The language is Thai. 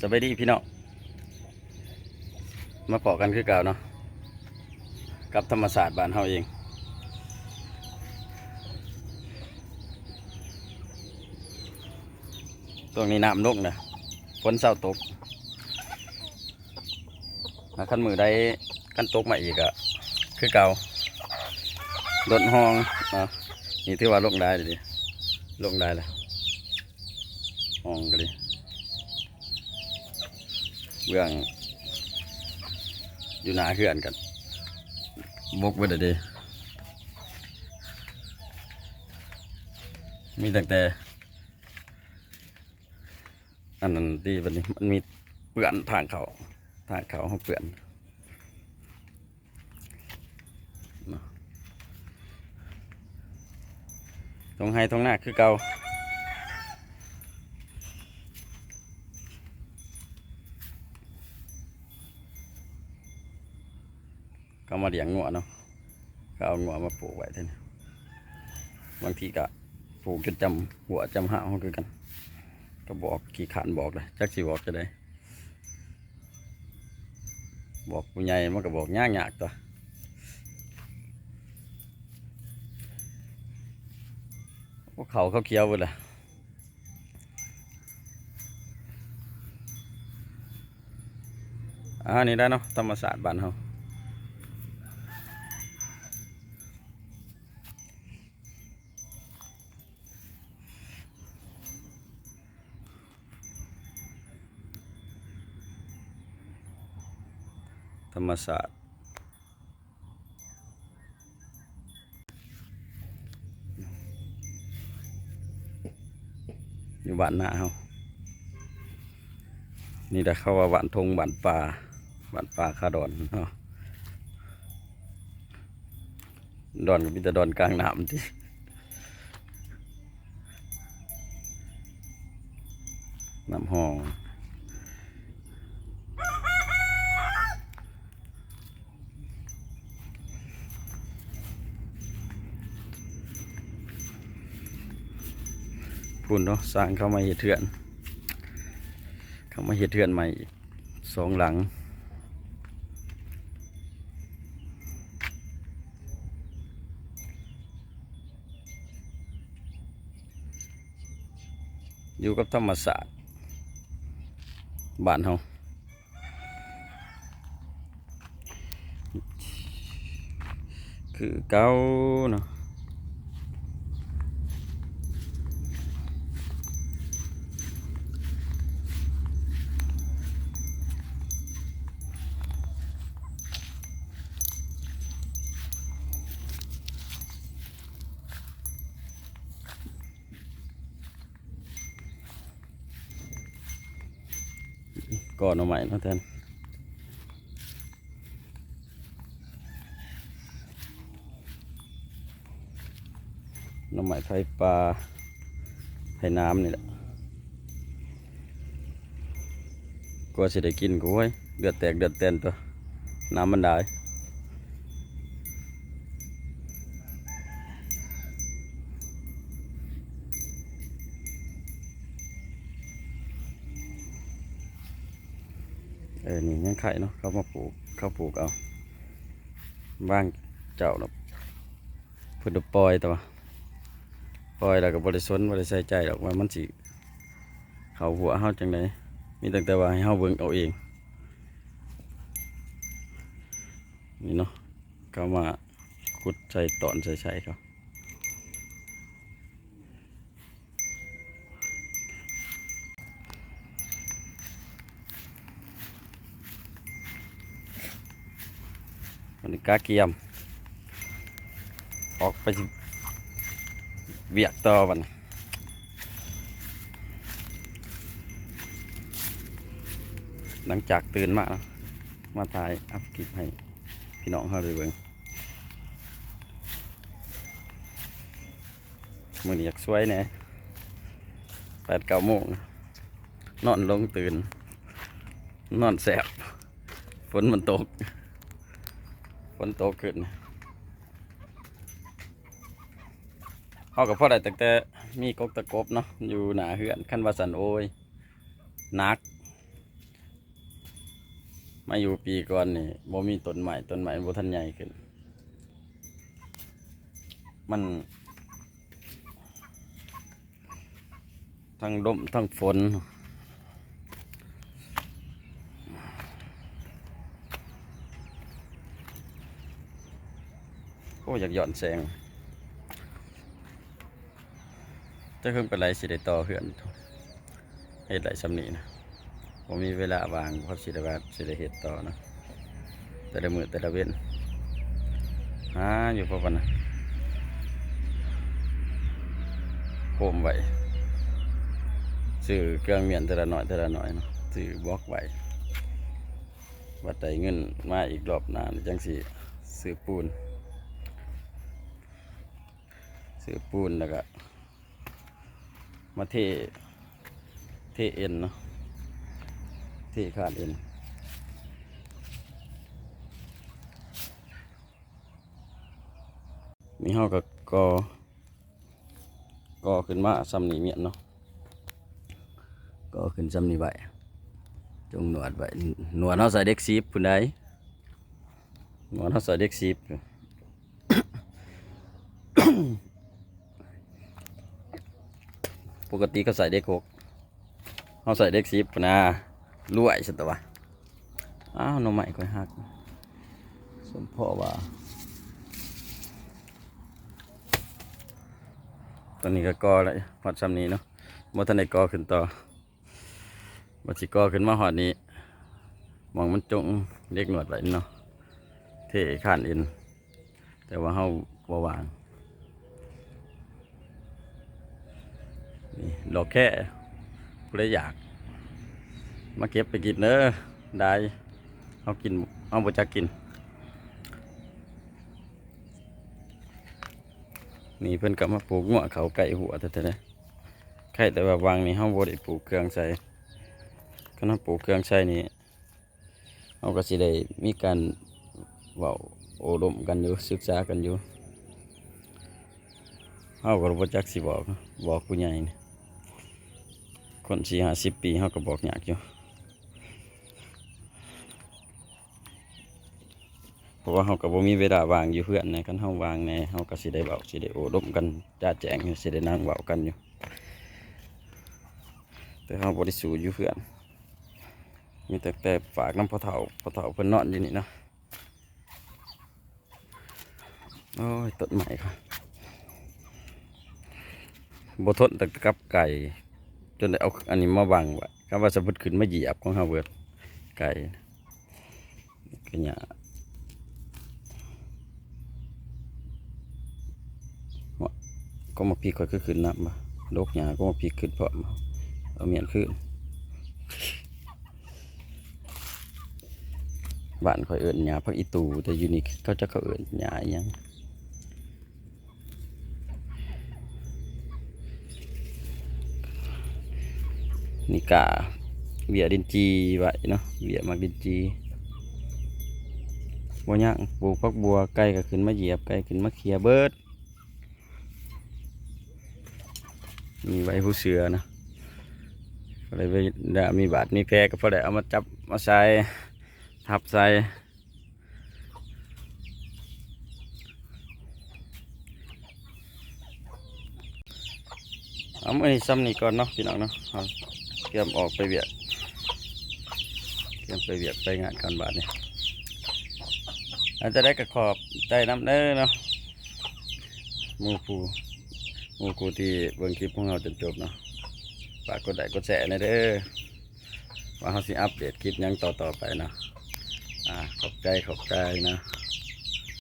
สบายดีพี่น้องมาปอกกันคือเก่าเนาะกับธรรมศาสตร์บ้านเฮาเอง ตรงนี้น้ำลงนะฝนเศร้าตกนะขั้นมือได้ขั้นตกมาอีกอะคือเก่าลดห้องนะนี่ถือว่าลงได้เลยดิลงได้แล้วห้องก็ดี เบื้องอยู่หนาเขื่อนกันบกไว้เดี๋ยวดีมีตั้งแต่อันนั้นดีวันนี้มันมีเปื่อนทางเขาทางเขาเขาเปื่อนเนาะตรงให้ตรงหน้าคือเกา ก็มาเลี้ยงงัวเนาะก็เอางัวมาปลูกไว้ท่านบางทีก็ปลูกจนจำหัวจำหาเขาคือกัน ก็บอกขี่ขานบอกเลยจักสิบอกจะได้ บอกผู้ใหญ่มันก็บอกยากยากตัวพวกเขาเขาเคี้ยวไปเลยอ่านี่ได้เนาะธรรมศาสตร์บ้านเขา ธรรมศาสตร์ อยู่บ้านหน้าเขานี่ได้เข้าว่าบ้านทงบ้านป่าบ้านป่าคาดอนเนาะดอนก็มีแต่ดอนกลางน้ำที่น้ำหอง พุ่นเนาะสร้างเข้ามาเฮ็ดเถื่อน เข้ามาเฮ็ดเถื่อนใหม่สองหลังอยู่กับธรรมศาสตร์บ้านเฮาคือเก่าเนาะ ก่อนเอาใหม่นาะแทนน้ำใหม่ไฟปลาไฟน้ำนี่แหละกลัวสิได้กินกูเว้ยเดือดแตกเดือดเต้นตัว น้ำมันได้เออ นี่ยัง ไข่เนาะเขามาปลูกเขาปลูกเอาบ้างเจ้าเนาะเพุ่นเอปล่อยตัวปล่อยแล้วก็บริสุทธิ์บริใส่ใจหรอกว่ามันสิเขาหัวเฮาจังไดมีตั้งแต่ว่าให้เฮาเบิ่งเอาเองนี่เนาะเขามาขุดใส่ตอนใส่ใส่เขาันนี้กาเกียม ออกไปเวียกต่อวันหลังจากตื่นมามาถ่ายอัพคลิปให้พี่น้องเขาเลยเบิ่งมือนี้อยากสวยแน่แปดเก้าโมง นอนลงตื่น นอนแสบฝนมันตก ฝนตกขึ้นเขากับพ่อได้ตั้งแต่มีกกตะกบเนาะอยู่หนาเหือนขั้นวาสันโอยนัก มาอยู่ปีก่อนนี่บ่มีต้นใหม่ต้นใหม่บ่ทันใหญ่ขึ้น มัน ทั้งลมทั้งฝน โอ้อยากหย่อนแสงจะขึ้นเป็นไรสิได้ต่อเหื่อนเฮ็ดไรสำนีนะผมมีเวลาว่างเพราะสิได้ว่าสิได้เฮ็ดต่อนะแต่ละมือแต่ละเว้นหาอยู่เพราะวันนะโคมไว้ซื้อเครื่องเมียนแต่ละหน่อยแต่ละหน่อยเนาะซื้อบล็อกไว้วัดใจเงินมาอีกรอบน้าจังสิซื้อปูน ซื้อปูนแล้วก็มาเท เทเอ็นเนาะ เทขาดเอ็นมีเฮากับกอ กอขึ้นมาซ้ำนี่เมียนเนาะ กอขึ้นซ้ำนี่ไว้จงหนวดไว้หนวดเฮาใส่เด็กซีฟพุ่นใดหนวดเฮาใส่เด็กซีฟอยู่ ปกติก็ใส่เด็กหกเขาใส่เด็กสิบนะรวยสุดตัวอ้าวน้องใหม่ค่อยหักสมพ่อว่า ตอนนี้ก็กอแล้วหอดซ้ำนี้เนาะบ่ทันไดกอขึ้นต่อบ่สิกอขึ้นมาหอดนี้ มองมันจงเด็กหนวดไว้เนาะเท่ขานอ็นแต่ว่าเฮาบ่วาง นี่ดอกแค่ผู้ใดอยาก มาเก็บไปกินเนอะได้เอากินเอาบจักกิน นี่เพิ่นกลับมาปลูกงัวเขาไก่หัวแต่แต่ไข่แต่ว่าวางนี่เฮาบ่ได้ปลูกเครื่องใส่คันเฮาปลูกเครื่องใส่นี่เฮาก็สิได้มีการเว้าโอ้ลมกันอยู่ศึกษากันอยู่เฮาก็บ่จักสิบอกบอกผู้ใหญ่นี่ คนสี่ห้าสิบปีเขาก็บอกอยากอยู่เพราะว่าเขาก็บ่มีเวลาวางอยู่เพื่อนในกันเขาวางในเขาก็สิได้เบาสิได้โอ้ดมกันจ้าแจงอยู่สิได้นั่งเบากันอยู่แต่เขาบริสูอยู่เพื่อน มีแต่แต่ฝากน้ำพอเถาพอเถาเพิ่นนอนอยู่นี่นะโอ้ยต้นใหม่ครับบทนต่กับไก่ จนได้เอาอันนี้มาบังไว้คำว่าสะพุดขึ้นมาเหยียบของเฮาเบิดไก่กระยาก็มาพีกค่อยขึ้นน้ำมาลกหยาก็มาพีกขึ้นเพาะมาเอาเมียนขึ้นบ้านคอยเอิญหยาพักอีตูแต่อยู่นี่เขาจะเขาเอิญหยาอิหยัง นี่กาเบียดินจีไว้เนาะเบียมักดินจีบัวย่างปลูกพักบัวไก่ก็ขึ้นมาเหยียบไก่ขึ้นมาเคลียร์เบิดมีใบผู้เสือนะก็เลยไปได้มีบาทมีแพรก็พอได้เอามาจับมาใส่ทับใส่เอามานี่ซ้ำนี่ก่อนเนาะพี่น้องเนาะ เตรียมออกไปเบียดเตรียมไปเบียดไปงานกันบาทนี่อาจจะได้กระขอบใจน้ำเด้อเนาะมูปูมูกูที่เบิ่งคลิปของเราจนจบเนาะฝากกดไลค์กดแชร์นะเด้อว่าเขาสิอัปเดตคลิปยังต่อๆไปเนาะอ่าขอบใจขอบใจนะ